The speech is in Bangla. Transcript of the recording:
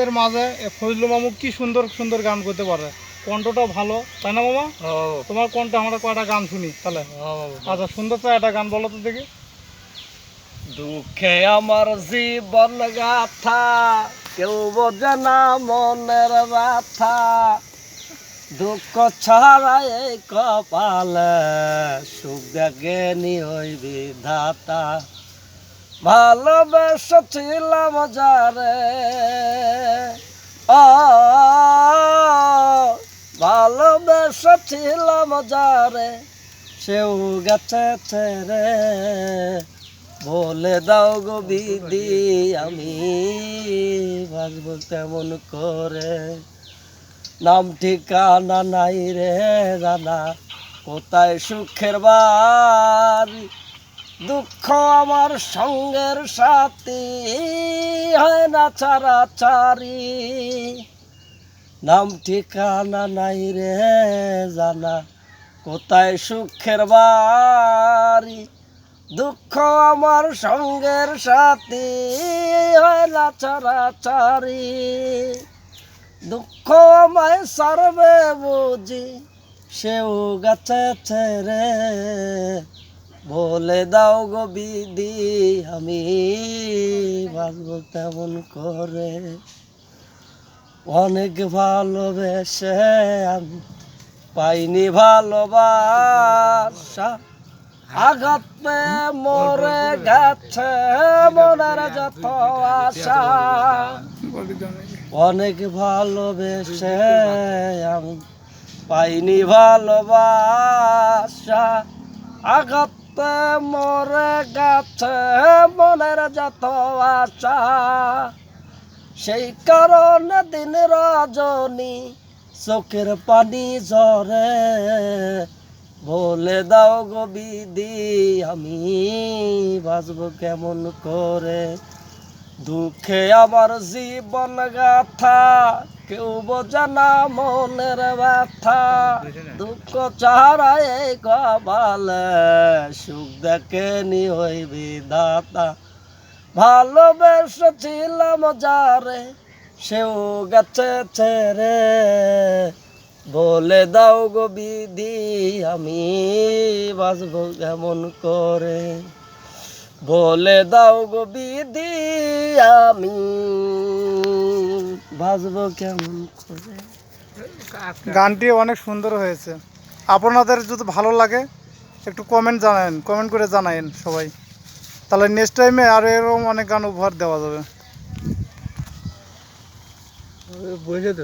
আপনাদের মাঝে ফজলু মামু কি সুন্দর সুন্দর গান করতে পারে। কণ্ঠটাও ভালো তাই না মামা? তোমার কণ্ঠে আমরা কয়টা গান শুনি তাহলে? আচ্ছা সুন্দর তো একটা গান বলো তো দেখি। দুঃখে আমার জীবন গাথা কেউ বোঝে না মনের ব্যথা। দুঃখ ছাড়া এই কপালে সুখ দেখেনি ওই বিধাতা। ভালোবেসেছিলাম যারে ভালোবেসেছিলাম যারে সেও গেছে ছেড়ে। বলে দাও গো বিদি আমি বাঁচব কেমন করে? নাম ঠিকানা নাই রে জানা কোথায় সুখের বাড়ি? দুঃখ আমার সঙ্গের সাথী, হয় না ছাড়া চারি নাম ঠিকানা নাই রে জানা। কোথায় সুখের বাড়ি? দুঃখ আমার সঙ্গের সাথী হয় না ছাড়া। দুঃখ আমায় সারবে বুঝি, সেও গাছে ছেড়ে বলে দাও গো বিদি আমি বাঁচবো কেমন করে। অনেক ভালোবেসে আমি পাইনি ভালোবাসা। আঘাত মরে গেছে মনের যত আশা। অনেক ভালোবেসে আমি পাইনি ভালোবাসা। আঘাত মরে গেছে মনের যত আশা। সেই কারণে দিন রজনী চোখের পানি ঝরে। বলে দাও গো বিদি আমি বাঁচবো কেমন করে? দুঃখে আমার জীবন গাথা, কেউ বোঝে না মনের ব্যথা। দুঃখ চারা এই কপালে সুখ দেখেনি ওই বিধাতা। ভালোবেসেছিলাম যারে সেও গেছে ছেড়ে। বলে দাও গো বিধি, আমি বাঁচব কেমন করে? বলে দাও গো বিধি, আমি বাঁচব কেমন করে? গানটি অনেক সুন্দর হয়েছে। আপনাদের যদি ভালো লাগে, একটু কমেন্ট জানাবেন কমেন্ট করে জানাবেন সবাই। তাহলে নেক্সট টাইমে আর এরকম অনেক গান উপহার দেওয়া যাবে। বুঝে তো